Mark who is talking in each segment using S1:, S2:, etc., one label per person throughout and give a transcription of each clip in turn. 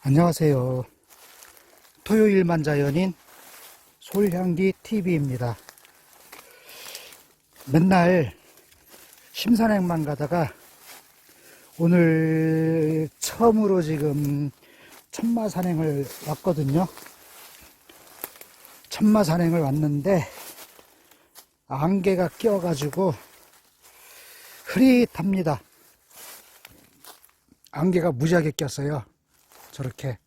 S1: 안녕하세요. 토요일만 자연인 솔향기 TV입니다. 맨날 심산행만 가다가 오늘 처음으로 지금 천마산행을 왔거든요. 천마산행을 왔는데 안개가 껴가지고 흐릿합니다. 안개가 무지하게 꼈어요. 저렇게.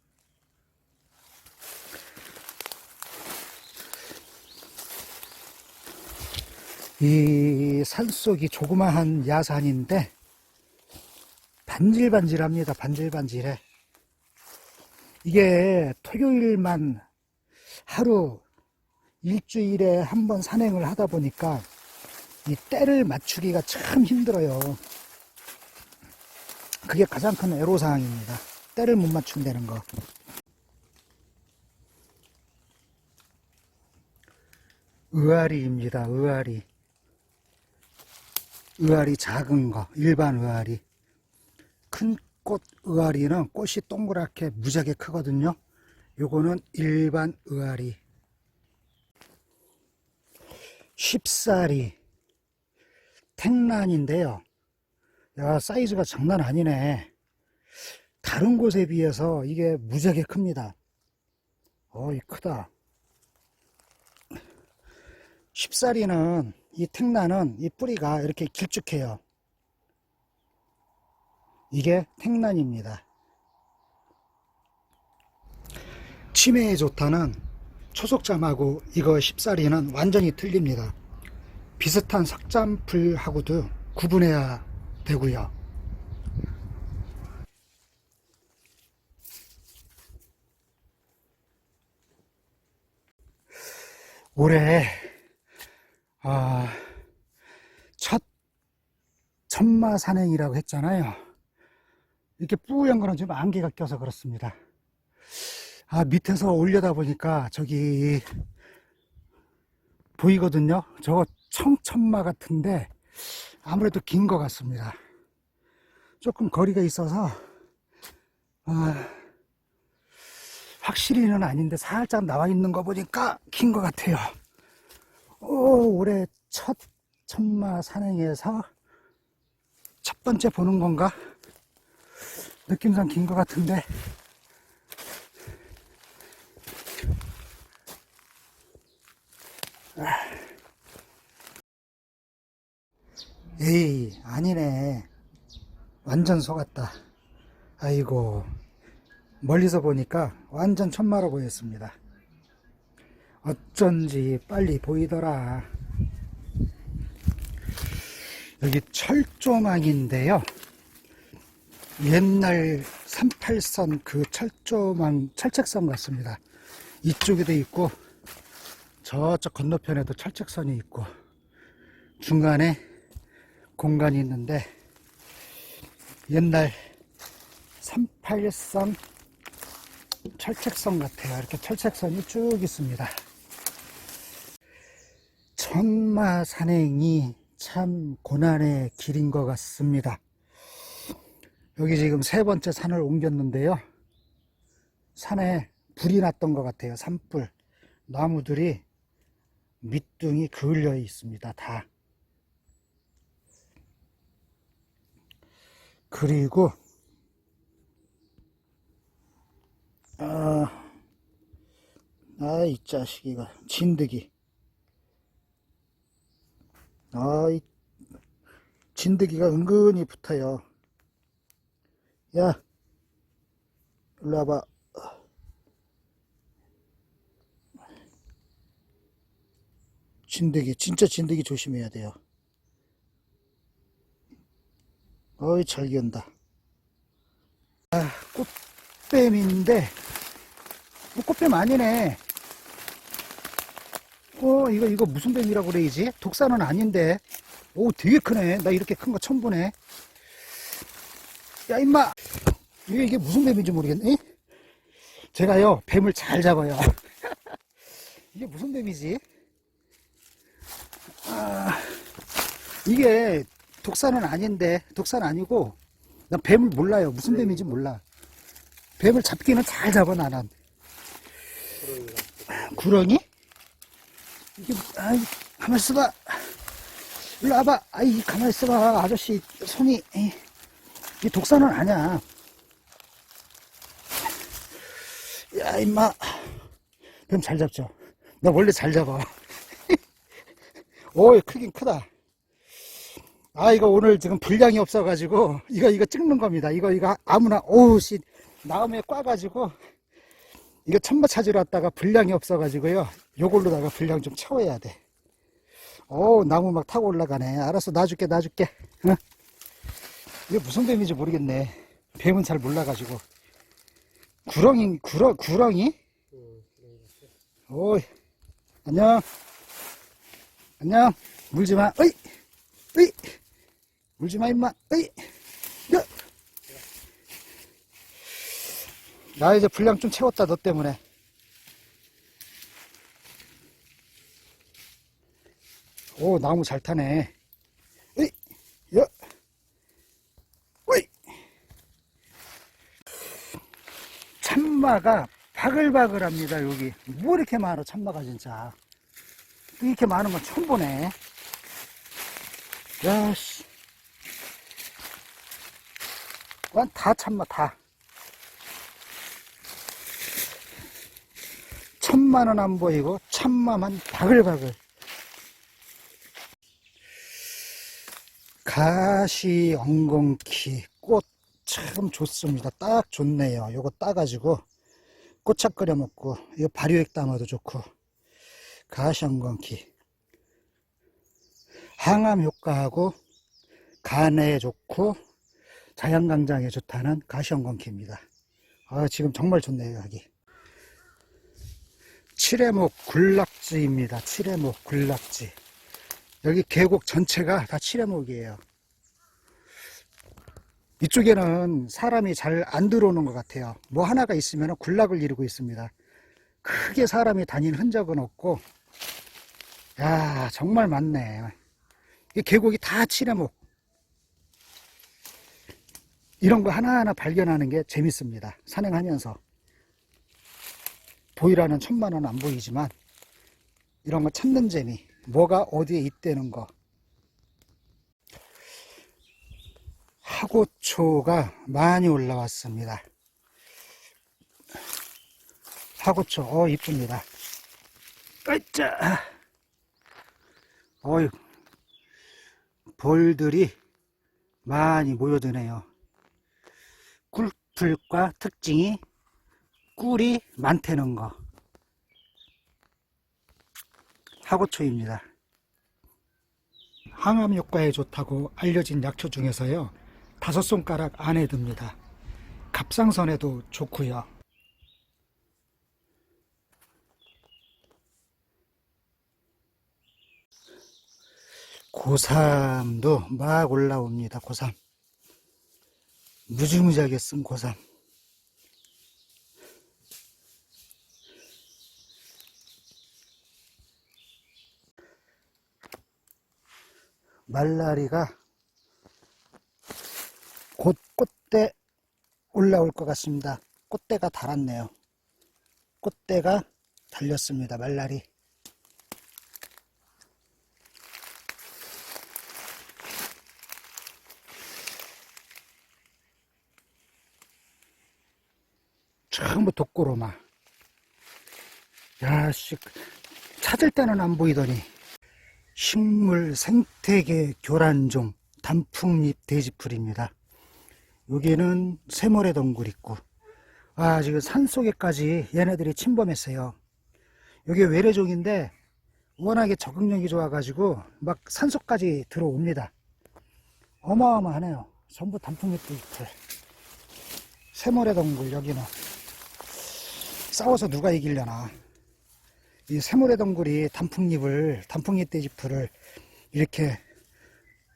S1: 이 산속이 조그마한 야산인데 반질반질합니다. 반질반질해. 이게 토요일만 하루 일주일에 한 번 산행을 하다 보니까 이 때를 맞추기가 참 힘들어요. 그게 가장 큰 애로사항입니다. 때를 못 맞춘다는 거. 의아리입니다. 의아리. 의아리 작은 거, 일반 의아리. 큰 꽃 의아리는 꽃이 동그랗게 무지하게 크거든요. 요거는 일반 의아리. 쉽사리. 택란인데요. 야, 사이즈가 장난 아니네. 다른 곳에 비해서 이게 무지하게 큽니다. 어이, 크다. 쉽사리는, 이 택란은 이 뿌리가 이렇게 길쭉해요. 이게 택란입니다. 치매에 좋다는 초속잠하고 이거 쉽사리는 완전히 틀립니다. 비슷한 석잠풀하고도 구분해야 되고요. 올해 아, 첫 천마 산행이라고 했잖아요. 이렇게 뿌연 거는 지금 안개가 껴서 그렇습니다. 아, 밑에서 올려다 보니까 저기 보이거든요. 저거 청천마 같은데 아무래도 긴 것 같습니다. 조금 거리가 있어서 아, 확실히는 아닌데 살짝 나와 있는 거 보니까 긴 것 같아요. 오, 올해 첫 천마 산행에서 첫 번째 보는 건가? 느낌상 긴 것 같은데 에이, 아니네. 완전 속았다. 아이고, 멀리서 보니까 완전 천마로 보였습니다. 어쩐지 빨리 보이더라. 여기 철조망인데요. 옛날 38선 그 철조망, 철책선 같습니다. 이쪽에도 있고, 저쪽 건너편에도 철책선이 있고, 중간에 공간이 있는데 옛날 38선 철책선 같아요. 이렇게 철책선이 쭉 있습니다. 천마 산행이 참 고난의 길인 것 같습니다. 여기 지금 세 번째 산을 옮겼는데요. 산에 불이 났던 것 같아요. 산불. 나무들이 밑둥이 그을려 있습니다. 다. 그리고 아, 아, 이 자식이가 진드기. 아, 이 진드기가 은근히 붙어요. 야, 일로 와봐. 진드기, 진짜 진드기 조심해야 돼요. 어이, 잘 기운다. 아, 꽃뱀인데, 뭐 꽃뱀 아니네. 어, 이거, 이거 무슨 뱀이라고 그래야지? 독사는 아닌데. 오, 되게 크네. 나 이렇게 큰 거 처음 보네. 야, 임마! 이게, 이게 무슨 뱀인지 모르겠네. 제가요, 뱀을 잘 잡아요. 이게 무슨 뱀이지? 아, 이게 독사는 아닌데, 독사는 아니고, 난 뱀을 몰라요. 무슨 뱀인지 몰라. 뱀을 잡기는 잘 잡아 나는 구렁이? 이게 아이 가만 있어봐. 일로 와봐. 아이 가만 있어봐. 아저씨 손이 에이, 이 독사는 아니야. 야 임마. 뱀잘 잡죠? 나 원래 잘 잡아. 오이 크긴 크다. 아 이거 오늘 지금 분량이 없어가지고 이거 이거 찍는 겁니다. 이거 이거 아무나 오우 씨 나음에 꽈가지고 이거 천마 찾으러 왔다가 분량이 없어가지고요. 요걸로다가 분량 좀 채워야 돼. 오 나무 막 타고 올라가네. 알았어 놔줄게 놔줄게. 응? 이게 무슨 뱀인지 모르겠네. 뱀은 잘 몰라가지고. 구렁이 구렁 구렁이? 오이 안녕. 안녕. 물지마. 어이 어이. 물지 마 임마. 어이 나 이제 분량 좀 채웠다 너 때문에. 오 나무 잘 타네. 참마가 바글바글합니다 여기. 뭐 이렇게 많아 참마가 진짜. 이렇게 많은 건 처음 보네. 야씨. 완다 참마 다 천만은 안 보이고 참마만 바글바글. 가시 엉겅키 꽃 참 좋습니다. 딱 좋네요. 요거 따가지고 꼬착 끓여 먹고 이거 발효액 담아도 좋고. 가시 엉겅키 항암 효과하고 간에 좋고 자연강장에 좋다는 가시 엉겅키입니다. 아 지금 정말 좋네요 여기 칠해목 굴락지입니다 칠해목 굴락지 여기 계곡 전체가 다 칠해목이에요 이쪽에는 사람이 잘 안 들어오는 것 같아요. 뭐 하나가 있으면 군락을 이루고 있습니다. 크게 사람이 다닌 흔적은 없고, 야 정말 많네. 이 계곡이 다 칠해목. 이런 거 하나하나 발견하는 게 재밌습니다. 산행하면서. 보이라는 천만 원은 안 보이지만, 이런 거 찾는 재미. 뭐가 어디에 있다는 거. 하고초가 많이 올라왔습니다. 하고초, 어, 이쁩니다. 으짜! 어이, 볼들이 많이 모여드네요. 꿀풀과 특징이 꿀이 많다는 거. 하고초입니다. 항암 효과에 좋다고 알려진 약초 중에서요. 다섯 손가락 안에 듭니다. 갑상선에도 좋고요. 고삼도 막 올라옵니다. 고삼. 무지무지하게 쓴 고삼. 말라리가 곧 꽃대 올라올 것 같습니다. 꽃대가 달았네요. 꽃대가 달렸습니다. 말라리. 전부 독고로마. 야, 씨. 찾을 때는 안 보이더니. 식물 생태계 교란종 단풍잎 돼지풀입니다. 여기는 쇠모래 덩굴 있고 아 지금 산속에까지 얘네들이 침범했어요. 여기 외래종인데 워낙에 적응력이 좋아가지고 막 산속까지 들어옵니다. 어마어마하네요. 전부 단풍잎 돼지풀. 쇠모래 덩굴 여기는 싸워서 누가 이기려나. 이 쇠모래 덩굴이 단풍잎을 단풍잎 돼지풀을 이렇게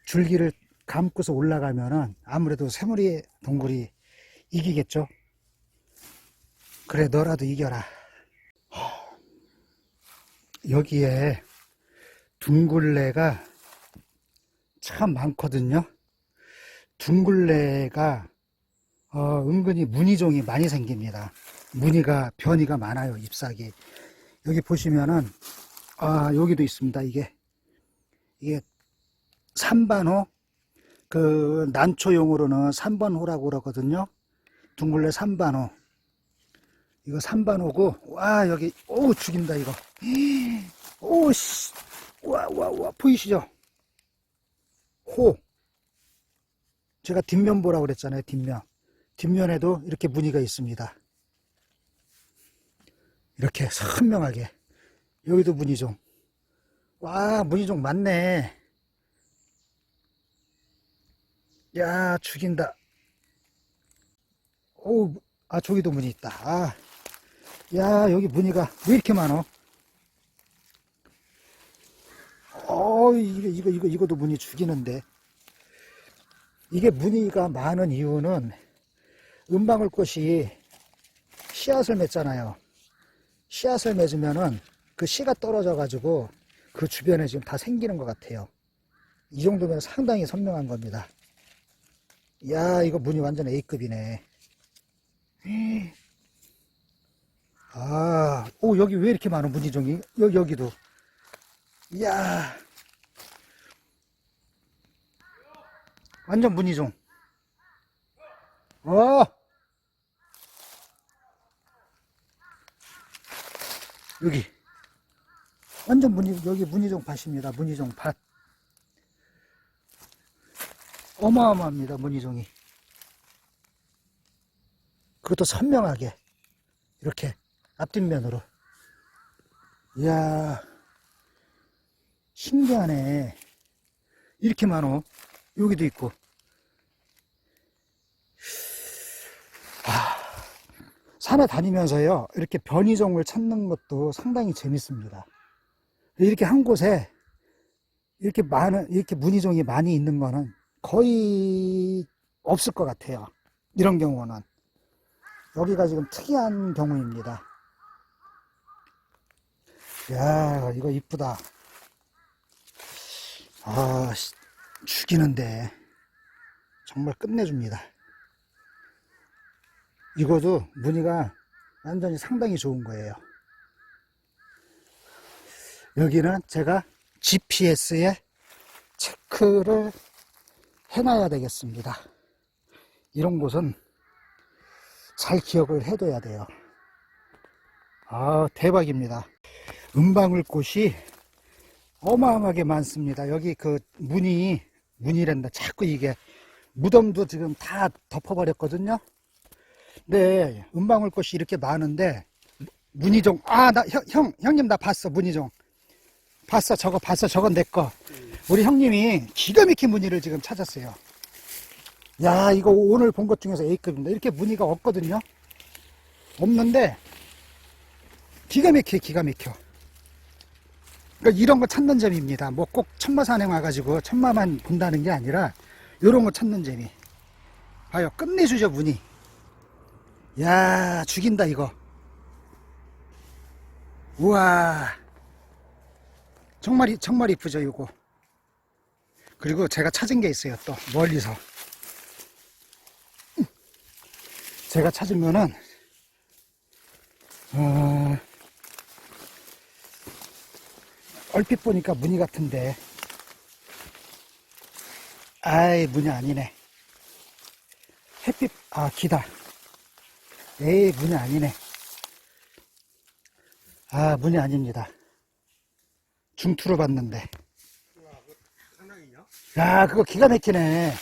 S1: 줄기를 감고서 올라가면은 아무래도 쇠머리 동굴이 이기겠죠. 그래 너라도 이겨라. 여기에 둥굴레가 참 많거든요. 둥굴레가 어, 은근히 무늬종이 많이 생깁니다. 무늬가, 변이가 많아요, 잎사귀. 여기 보시면은, 아, 여기도 있습니다, 이게. 이게, 삼반호, 그, 난초용으로는 3번호라고 그러거든요. 둥글레 삼반호. 이거 삼반호고, 와, 여기, 오, 죽인다, 이거. 오, 씨. 와, 와, 와, 보이시죠? 호. 제가 뒷면 보라고 그랬잖아요, 뒷면. 뒷면에도 이렇게 무늬가 있습니다. 이렇게 선명하게. 여기도 무늬종. 와, 무늬종 많네. 야, 죽인다. 오, 아, 저기도 무늬 있다. 아, 야, 여기 무늬가 왜 이렇게 많어? 어, 이거, 이거, 이거, 이거도 무늬 죽이는데. 이게 무늬가 많은 이유는 은방울 꽃이 씨앗을 맺잖아요. 씨앗을 맺으면은 그 씨가 떨어져 가지고 그 주변에 지금 다 생기는 것 같아요. 이 정도면 상당히 선명한 겁니다. 야, 이거 무늬 완전 A급이네. 아, 오, 여기 왜 이렇게 많은 무늬종이? 여기, 여기도. 이야. 완전 무늬종. 어! 여기. 완전 무늬, 여기 무늬종 밭입니다. 무늬종 밭. 어마어마합니다. 무늬종이. 그것도 선명하게. 이렇게 앞뒷면으로. 이야. 신기하네. 이렇게 많어. 여기도 있고. 아, 산에 다니면서요, 이렇게 변이종을 찾는 것도 상당히 재밌습니다. 이렇게 한 곳에 이렇게 많은, 이렇게 무늬종이 많이 있는 거는 거의 없을 것 같아요. 이런 경우는. 여기가 지금 특이한 경우입니다. 야, 이거 이쁘다. 아, 씨, 죽이는데 정말 끝내줍니다. 이거도 무늬가 완전히 상당히 좋은 거예요. 여기는 제가 GPS에 체크를 해놔야 되겠습니다. 이런 곳은 잘 기억을 해둬야 돼요. 아, 대박입니다. 은방울꽃이 어마어마하게 많습니다. 여기 그 무늬, 무늬란다. 자꾸 이게 무덤도 지금 다 덮어버렸거든요. 네, 은방울 꽃이 이렇게 많은데 무늬종, 아, 나, 형, 형, 형님 나 봤어, 무늬종. 봤어, 저거 봤어, 저건 내 거. 우리 형님이 기가 막힌 무늬를 지금 찾았어요. 야, 이거 오늘 본 것 중에서 A급입니다. 이렇게 무늬가 없거든요. 없는데, 기가 막혀, 기가 막혀. 그러니까 이런 거 찾는 재미입니다. 뭐 꼭 천마산에 와가지고 천마만 본다는 게 아니라, 이런 거 찾는 재미. 봐요, 끝내주죠, 무늬. 야, 죽인다, 이거. 우와. 정말, 이- 정말 이쁘죠, 이거. 그리고 제가 찾은 게 있어요, 또, 멀리서. 제가 찾으면은, 어, 얼핏 보니까 무늬 같은데, 아이, 무늬 아니네. 햇빛, 아, 기다. 에이, 무늬 아니네. 아, 무늬 아닙니다. 중투로 봤는데.
S2: 상당히요?
S1: 야, 그거 기가 막히네.